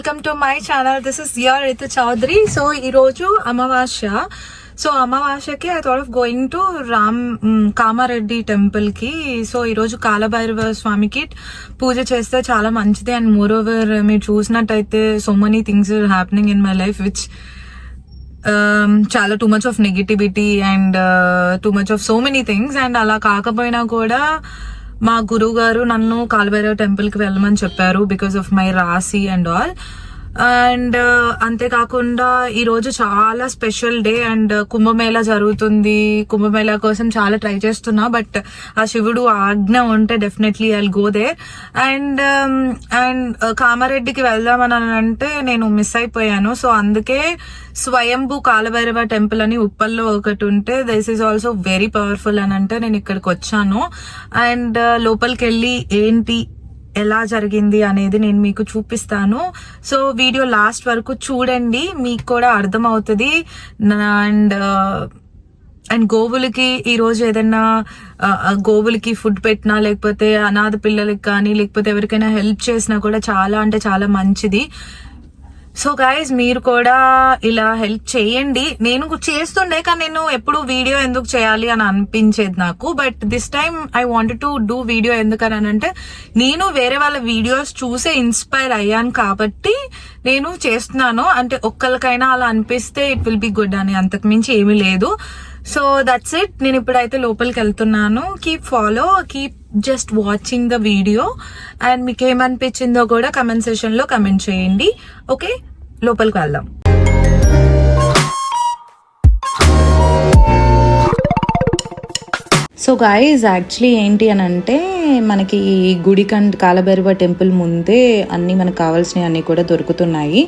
Welcome to my channel this is your Ritu Chaudhary so ఈరోజు అమావాస్య. So అమావాస్యకి I thought of going to Ram Kamareddy టెంపుల్కి so ఈరోజు కాలభైరవ స్వామికి పూజ చేస్తే చాలా మంచిది. అండ్ మోర్ ఓవర్ మీరు చూసినట్టయితే so many things are happening in my life which చాలా too much of negativity and too much of so many things and అలా కాకపోయినా కూడా మా గురువు గారు నన్ను కాలభైరవ టెంపుల్కి వెళ్ళమని చెప్పారు బికాస్ ఆఫ్ మై రాసి అండ్ ఆల్. అండ్ అంతేకాకుండా ఈ రోజు చాలా స్పెషల్ డే అండ్ కుంభమేళా జరుగుతుంది. కుంభమేళా కోసం చాలా ట్రై చేస్తున్నా బట్ ఆ శివుడు ఆజ్ఞ ఉంటే definitely I go there and um, and uh, కామారెడ్డికి వెళ్దామని అంటే నేను మిస్ అయిపోయాను. సో అందుకే స్వయంభూ కాలభైరవ టెంపుల్ అని ఉప్పల్లో ఒకటి ఉంటే this is also very powerful అని అంటే నేను ఇక్కడికి వచ్చాను. అండ్ uh, లోపలికి వెళ్ళి ఏంటి ఎలా జరిగింది అనేది నేను మీకు చూపిస్తాను. సో వీడియో లాస్ట్ వరకు చూడండి. మీకు కూడా అర్థమవుతుంది. అండ్ అండ్ గోవులకి ఈరోజు ఏదైనా గోవులకి ఫుడ్ పెట్టినా లేకపోతే అనాథ పిల్లలకి కానీ లేకపోతే ఎవరికైనా హెల్ప్ చేసినా కూడా చాలా అంటే చాలా మంచిది. సో గైజ్ మీరు కూడా ఇలా హెల్ప్ చేయండి. నేను చేస్తుండే కానీ నేను ఎప్పుడు వీడియో ఎందుకు చేయాలి అని అనిపించేది నాకు. But this time I want to do video ఎందుకని అంటే నేను వేరే వాళ్ళ వీడియోస్ చూసే ఇన్స్పైర్ అయ్యాను కాబట్టి నేను చేస్తున్నాను. అంటే ఒక్కరికైనా అలా అనిపిస్తే ఇట్ విల్ బి గుడ్ అని అంతకు మించి ఏమీ లేదు. సో దట్స్ ఇట్ నేను ఇప్పుడైతే లోపలికి వెళ్తున్నాను keep follow keep just watching the video and మీకు ఏమనిపించిందో కూడా కమెంట్ సెషన్లో కమెంట్ చేయండి. ఓకే లోపలికి వెళ్దాం. సో గాయస్ యాక్చువల్లీ ఏంటి అని అంటే మనకి ఈ గుడికండ్ కాలభైరవ టెంపుల్ ముందే అన్నీ మనకు కావాల్సినవి అన్నీ కూడా దొరుకుతున్నాయి.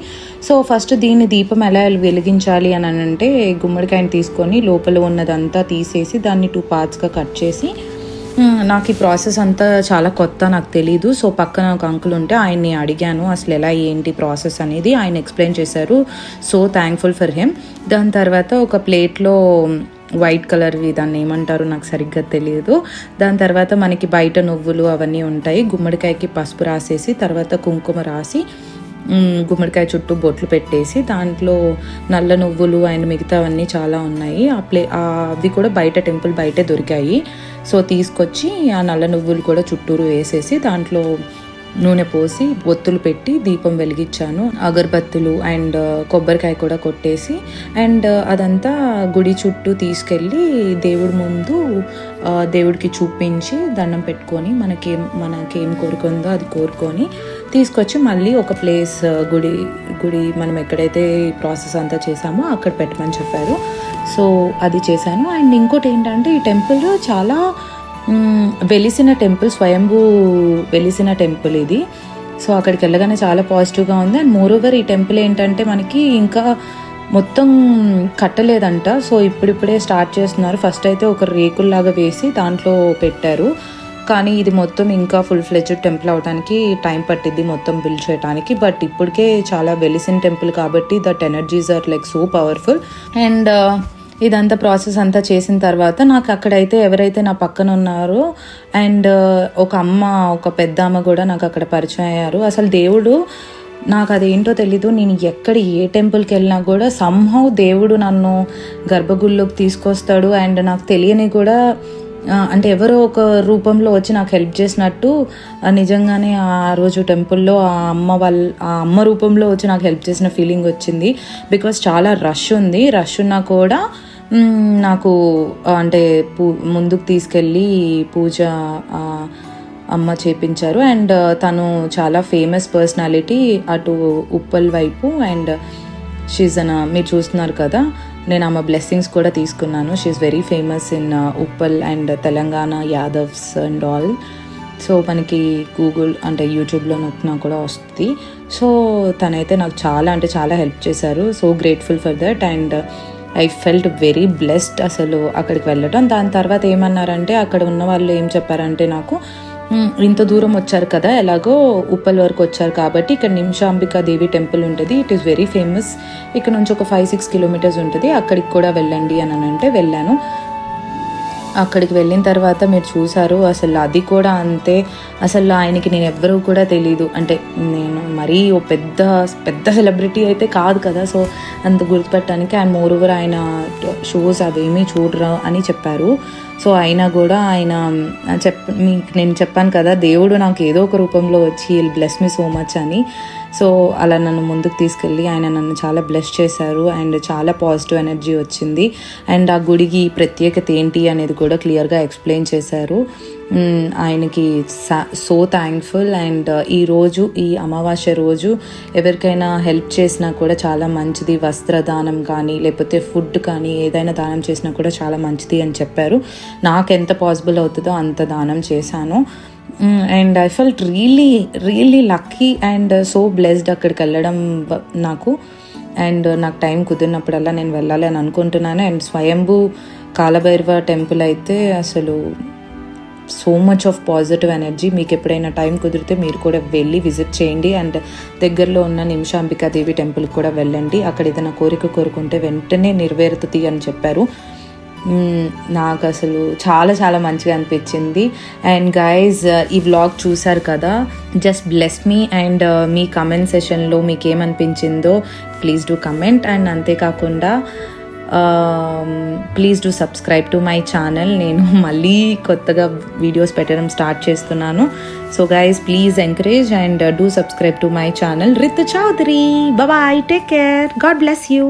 సో ఫస్ట్ దీన్ని దీపం ఎలా వెలిగించాలి అని అంటే గుమ్మడికాయని తీసుకొని లోపల ఉన్నదంతా తీసేసి దాన్ని టూ పార్ట్స్గా కట్ చేసి నాకు ఈ ప్రాసెస్ అంతా చాలా కొత్త నాకు తెలీదు. సో పక్కన ఒక అంకుల్ ఉంటే ఆయన్ని అడిగాను అసలు ఎలా ఏంటి ప్రాసెస్ అనేది ఆయన ఎక్స్ప్లెయిన్ చేశారు. సో థ్యాంక్ఫుల్ ఫర్ హిమ్ దాని తర్వాత ఒక ప్లేట్లో వైట్ కలర్వి దాన్ని ఏమంటారు నాకు సరిగ్గా తెలియదు. దాని తర్వాత మనకి బయట నువ్వులు అవన్నీ ఉంటాయి. గుమ్మడికాయకి పసుపు రాసేసి తర్వాత కుంకుమ రాసి గుమ్మడికాయ చుట్టూ బొట్లు పెట్టేసి దాంట్లో నల్ల నువ్వులు అండ్ మిగతావన్నీ చాలా ఉన్నాయి. ఆ ప్లే అవి కూడా బయట టెంపుల్ బయటే దొరికాయి. సో తీసుకొచ్చి ఆ నల్ల నువ్వులు కూడా చుట్టూరు వేసేసి దాంట్లో నూనె పోసి ఒత్తులు పెట్టి దీపం వెలిగించాను. అగరబత్తులు అండ్ కొబ్బరికాయ కూడా కొట్టేసి అండ్ అదంతా గుడి చుట్టూ తీసుకెళ్ళి దేవుడి ముందు దేవుడికి చూపించి దండం పెట్టుకొని మనకేం మనకేం కోరుకుందో అది కోరుకొని తీసుకొచ్చి మళ్ళీ ఒక ప్లేస్ గుడి గుడి మనం ఎక్కడైతే ప్రాసెస్ అంతా చేసామో అక్కడ పెట్టమని చెప్పారు. సో అది చేశాను. అండ్ ఇంకోటి ఏంటంటే ఈ టెంపుల్ చాలా వెలిసిన టెంపుల్ స్వయంభూ వెలిసిన టెంపుల్ ఇది. సో అక్కడికి వెళ్ళగానే చాలా పాజిటివ్గా ఉంది. అండ్ మోర్ ఓవర్ ఈ టెంపుల్ ఏంటంటే మనకి ఇంకా మొత్తం కట్టలేదంట. సో ఇప్పుడిప్పుడే స్టార్ట్ చేస్తున్నారు. ఫస్ట్ అయితే ఒక రేకుల్లాగా వేసి దాంట్లో పెట్టారు. కానీ ఇది మొత్తం ఇంకా ఫుల్ ఫ్లెజ్డ్ టెంపుల్ అవడానికి టైం పట్టింది మొత్తం బిల్డ్ చేయడానికి బట్ ఇప్పటికే చాలా వెలిసిన టెంపుల్ కాబట్టి that energies are like so powerful and ఇదంతా ప్రాసెస్ అంతా చేసిన తర్వాత నాకు అక్కడైతే ఎవరైతే నా పక్కన ఉన్నారో అండ్ ఒక అమ్మ ఒక పెద్ద అమ్మ కూడా నాకు అక్కడ పరిచయం అయ్యారు. అసలు దేవుడు నాకు అదేంటో తెలీదు. నేను ఎక్కడ ఏ టెంపుల్కి వెళ్ళినా కూడా సంహౌ దేవుడు నన్ను గర్భగుడిలోకి తీసుకొస్తాడు. అండ్ నాకు తెలియని కూడా అంటే ఎవరో ఒక రూపంలో వచ్చి నాకు హెల్ప్ చేసినట్టు నిజంగానే ఆ రోజు టెంపుల్లో ఆ అమ్మ వాళ్ళ ఆ అమ్మ రూపంలో వచ్చి నాకు హెల్ప్ చేసిన ఫీలింగ్ వచ్చింది. బికాస్ చాలా రష్ ఉంది. రష్ ఉన్నా కూడా నాకు అంటే పూ ముందుకు తీసుకెళ్ళి పూజ అమ్మ చేపించారు. అండ్ తను చాలా ఫేమస్ పర్సనాలిటీ అటు ఉప్పల్ వైపు. అండ్ షీజన్ మీరు చూస్తున్నారు కదా. నేను ఆమె బ్లెస్సింగ్స్ కూడా తీసుకున్నాను. She is very famous in Uppal and Telangana Yadavs and all so మనకి గూగుల్ అంటే యూట్యూబ్లో నొక్కినా కూడా వస్తుంది. సో తనైతే నాకు చాలా అంటే చాలా హెల్ప్ చేశారు. So grateful for that and I felt very blessed అసలు అక్కడికి వెళ్ళటం. దాని తర్వాత ఏమన్నారంటే అక్కడ ఉన్న వాళ్ళు ఏం చెప్పారంటే నాకు ఇంత దూరం వచ్చారు కదా ఎలాగో ఉప్పల్ వరకు వచ్చారు కాబట్టి ఇక్కడ నిమిషాంబికా దేవి టెంపుల్ ఉంటుంది. ఇట్ ఈస్ వెరీ ఫేమస్ ఇక్కడ నుంచి ఒక ఫైవ్ సిక్స్ కిలోమీటర్స్ ఉంటుంది. అక్కడికి కూడా వెళ్ళండి అని అంటే వెళ్ళాను. అక్కడికి వెళ్ళిన తర్వాత మీరు చూసారు అసలు అది కూడా అంతే. అసలు ఆయనకి నేను ఎవ్వరూ కూడా తెలీదు. అంటే నేను మరీ ఓ పెద్ద పెద్ద సెలబ్రిటీ అయితే కాదు కదా సో అంత గుర్తుపెట్టడానికి అండ్ మోర్ ఓవర్ ఆయన షోస్ అవేమీ చూడరా అని చెప్పారు. సో అయినా కూడా ఆయన చెప్ మీకు నేను చెప్పాను కదా దేవుడు నాకు ఏదో ఒక రూపంలో వచ్చి బ్లెస్ మీ సో మచ్ అని. సో అలా నన్ను ముందుకు తీసుకెళ్ళి ఆయన నన్ను చాలా బ్లెస్ చేశారు అండ్ చాలా పాజిటివ్ ఎనర్జీ వచ్చింది. అండ్ ఆ గుడికి ప్రత్యేకత ఏంటి అనేది కూడా క్లియర్గా ఎక్స్ప్లెయిన్ చేశారు. ఆయనకి సో థ్యాంక్ఫుల్ అండ్ uh, ఈ రోజు ఈ అమావాస్య రోజు ఎవరికైనా హెల్ప్ చేసినా కూడా చాలా మంచిది. వస్త్రదానం కానీ లేకపోతే ఫుడ్ కానీ ఏదైనా దానం చేసినా కూడా చాలా మంచిది అని చెప్పారు. నాకు ఎంత పాసిబుల్ అవుతుందో అంత దానం చేశాను. And I felt really really lucky and so blessed అక్కడికి వెళ్ళడం నాకు. అండ్ uh, నాకు టైం కుదిరినప్పుడల్లా నేను వెళ్ళాలి అని అనుకుంటున్నాను. అండ్ స్వయంభూ కాలభైరవ టెంపుల్ అయితే అసలు so much of positive energy మీకు ఎప్పుడైనా టైం కుదిరితే మీరు కూడా వెళ్ళి విజిట్ చేయండి. అండ్ దగ్గరలో ఉన్న నిమిషాంబికాదేవి టెంపుల్కి కూడా వెళ్ళండి. అక్కడ ఏదైనా కోరిక కోరుకుంటే వెంటనే నెరవేరుతుంది అని చెప్పారు. నాకు అసలు చాలా చాలా మంచిగా అనిపించింది. అండ్ గైజ్ ఈ వ్లాగ్ చూసారు కదా? Just bless uh, me and me comment సెషన్లో మీకు ఏమనిపించిందో ప్లీజ్ డూ కమెంట్ అండ్ అంతేకాకుండా please do subscribe to my channel నేను మళ్ళీ కొత్తగా వీడియోస్ పెట్టడం స్టార్ట్ చేస్తున్నాను. So guys please encourage and do subscribe to my channel Rith Chowdary bye take care God bless you